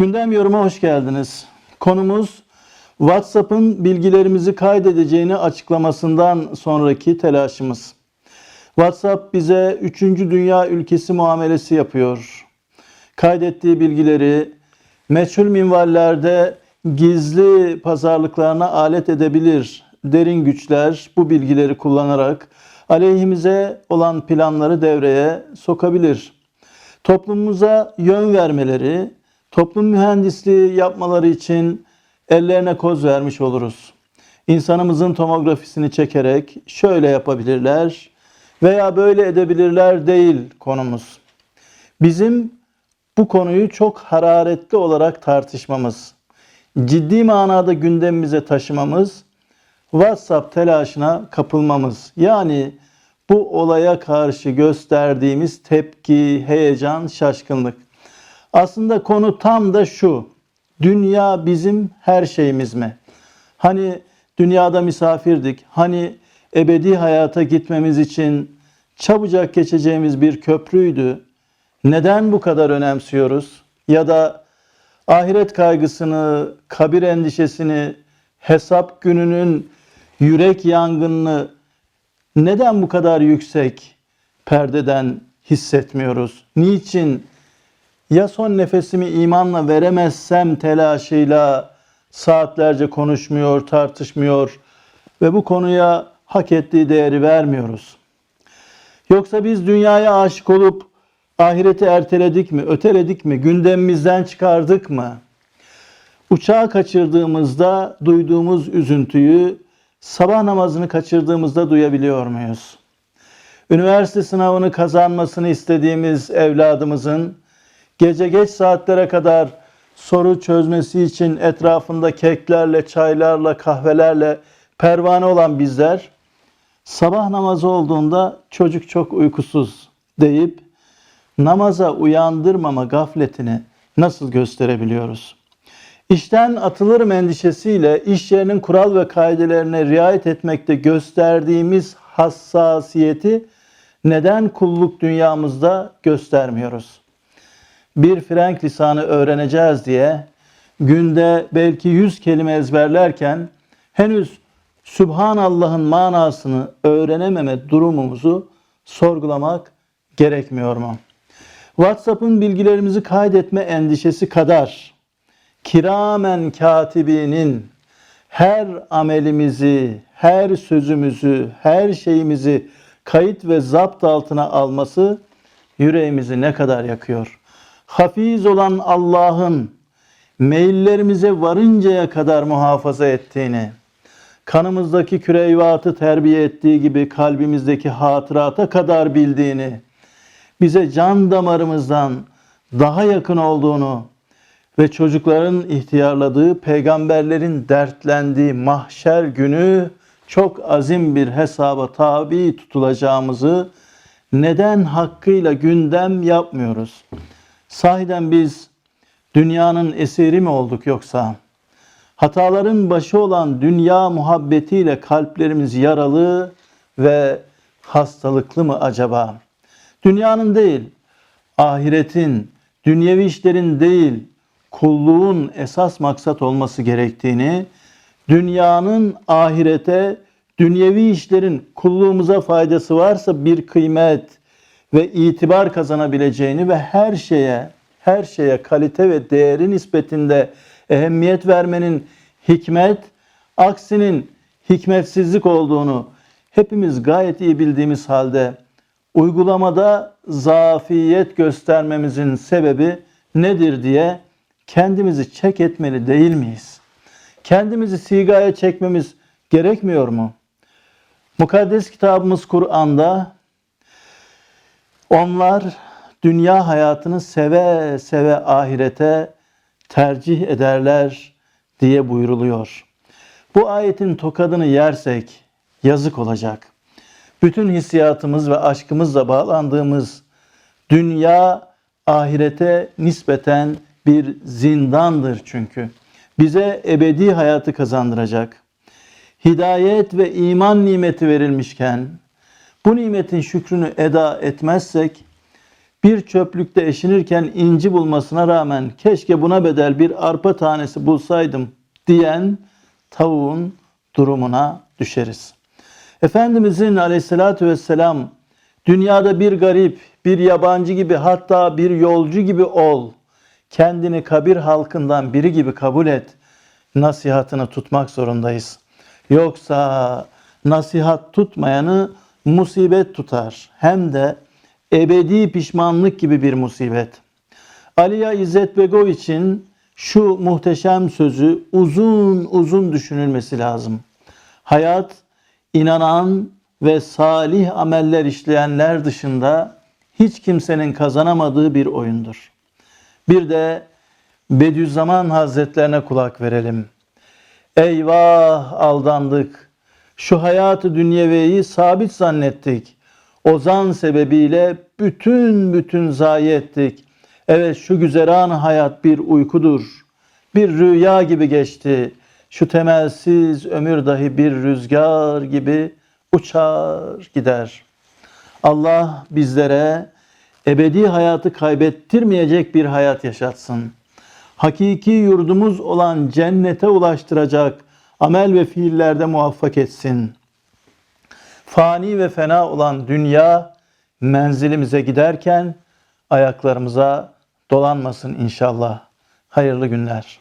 Gündem yoruma hoş geldiniz. Konumuz WhatsApp'ın bilgilerimizi kaydedeceğini açıklamasından sonraki telaşımız. WhatsApp bize 3. dünya ülkesi muamelesi yapıyor. Kaydettiği bilgileri meçhul minvallerde gizli pazarlıklarına alet edebilir. Derin güçler bu bilgileri kullanarak aleyhimize olan planları devreye sokabilir. Toplumumuza yön vermeleri, toplum mühendisliği yapmaları için ellerine koz vermiş oluruz. İnsanımızın tomografisini çekerek şöyle yapabilirler veya böyle edebilirler değil konumuz. Bizim bu konuyu çok hararetli olarak tartışmamız, ciddi manada gündemimize taşımamız, WhatsApp telaşına kapılmamız. Yani bu olaya karşı gösterdiğimiz tepki, heyecan, şaşkınlık. Aslında konu tam da şu. Dünya bizim her şeyimiz mi? Hani dünyada misafirdik. Hani ebedi hayata gitmemiz için çabucak geçeceğimiz bir köprüydü. Neden bu kadar önemsiyoruz? Ya da ahiret kaygısını, kabir endişesini, hesap gününün yürek yangınını neden bu kadar yüksek perdeden hissetmiyoruz? Niçin ya son nefesimi imanla veremezsem telaşıyla saatlerce konuşmuyor, tartışmıyor ve bu konuya hak ettiği değeri vermiyoruz? Yoksa biz dünyaya aşık olup ahireti erteledik mi, öteledik mi, gündemimizden çıkardık mı? Uçağı kaçırdığımızda duyduğumuz üzüntüyü sabah namazını kaçırdığımızda duyabiliyor muyuz? Üniversite sınavını kazanmasını istediğimiz evladımızın gece geç saatlere kadar soru çözmesi için etrafında keklerle, çaylarla, kahvelerle pervane olan bizler sabah namazı olduğunda çocuk çok uykusuz deyip namaza uyandırmama gafletini nasıl gösterebiliyoruz? İşten atılırım endişesiyle iş yerinin kural ve kaidelerine riayet etmekte gösterdiğimiz hassasiyeti neden kulluk dünyamızda göstermiyoruz? Bir Frank lisanı öğreneceğiz diye günde belki yüz kelime ezberlerken henüz Sübhanallah'ın manasını öğrenememe durumumuzu sorgulamak gerekmiyor mu? WhatsApp'ın bilgilerimizi kaydetme endişesi kadar kiramen katibinin her amelimizi, her sözümüzü, her şeyimizi kayıt ve zapt altına alması yüreğimizi ne kadar yakıyor. Hafiz olan Allah'ın meyillerimize varıncaya kadar muhafaza ettiğini, kanımızdaki küreyvatı terbiye ettiği gibi kalbimizdeki hatırata kadar bildiğini, bize can damarımızdan daha yakın olduğunu ve çocukların ihtiyarladığı, peygamberlerin dertlendiği mahşer günü çok azim bir hesaba tabi tutulacağımızı neden hakkıyla gündem yapmıyoruz? Sahiden biz dünyanın esiri mi olduk yoksa? Hataların başı olan dünya muhabbetiyle kalplerimiz yaralı ve hastalıklı mı acaba? Dünyanın değil, ahiretin, dünyevi işlerin değil, kulluğun esas maksat olması gerektiğini, dünyanın ahirete, dünyevi işlerin kulluğumuza faydası varsa bir kıymet ve itibar kazanabileceğini ve her şeye, her şeye kalite ve değeri nispetinde ehemmiyet vermenin hikmet, aksinin hikmetsizlik olduğunu hepimiz gayet iyi bildiğimiz halde uygulamada zafiyet göstermemizin sebebi nedir diye kendimizi çek etmeli değil miyiz? Kendimizi sigaya çekmemiz gerekmiyor mu? Mukaddes kitabımız Kur'an'da onlar dünya hayatını seve seve ahirete tercih ederler diye buyruluyor. Bu ayetin tokadını yersek yazık olacak. Bütün hissiyatımız ve aşkımızla bağlandığımız dünya ahirete nispeten bir zindandır çünkü. Bize ebedi hayatı kazandıracak. Hidayet ve iman nimeti verilmişken bu nimetin şükrünü eda etmezsek bir çöplükte eşinirken inci bulmasına rağmen keşke buna bedel bir arpa tanesi bulsaydım diyen tavuğun durumuna düşeriz. Efendimizin aleyhissalatü vesselam dünyada bir garip, bir yabancı gibi hatta bir yolcu gibi ol. Kendini kabir halkından biri gibi kabul et. Nasihatını tutmak zorundayız. Yoksa nasihat tutmayanı musibet tutar. Hem de ebedi pişmanlık gibi bir musibet. Aliya İzzet Begoviç'in şu muhteşem sözü uzun uzun düşünülmesi lazım. Hayat inanan ve salih ameller işleyenler dışında hiç kimsenin kazanamadığı bir oyundur. Bir de Bediüzzaman Hazretlerine kulak verelim. Eyvah aldandık. Şu hayatı dünyeveyi sabit zannettik. Ozan sebebiyle bütün bütün zayi ettik. Evet şu güzeran hayat bir uykudur. Bir rüya gibi geçti. Şu temelsiz ömür dahi bir rüzgar gibi uçar gider. Allah bizlere ebedi hayatı kaybettirmeyecek bir hayat yaşatsın. Hakiki yurdumuz olan cennete ulaştıracak amel ve fiillerde muvaffak etsin. Fani ve fena olan dünya menzilimize giderken ayaklarımıza dolanmasın inşallah. Hayırlı günler.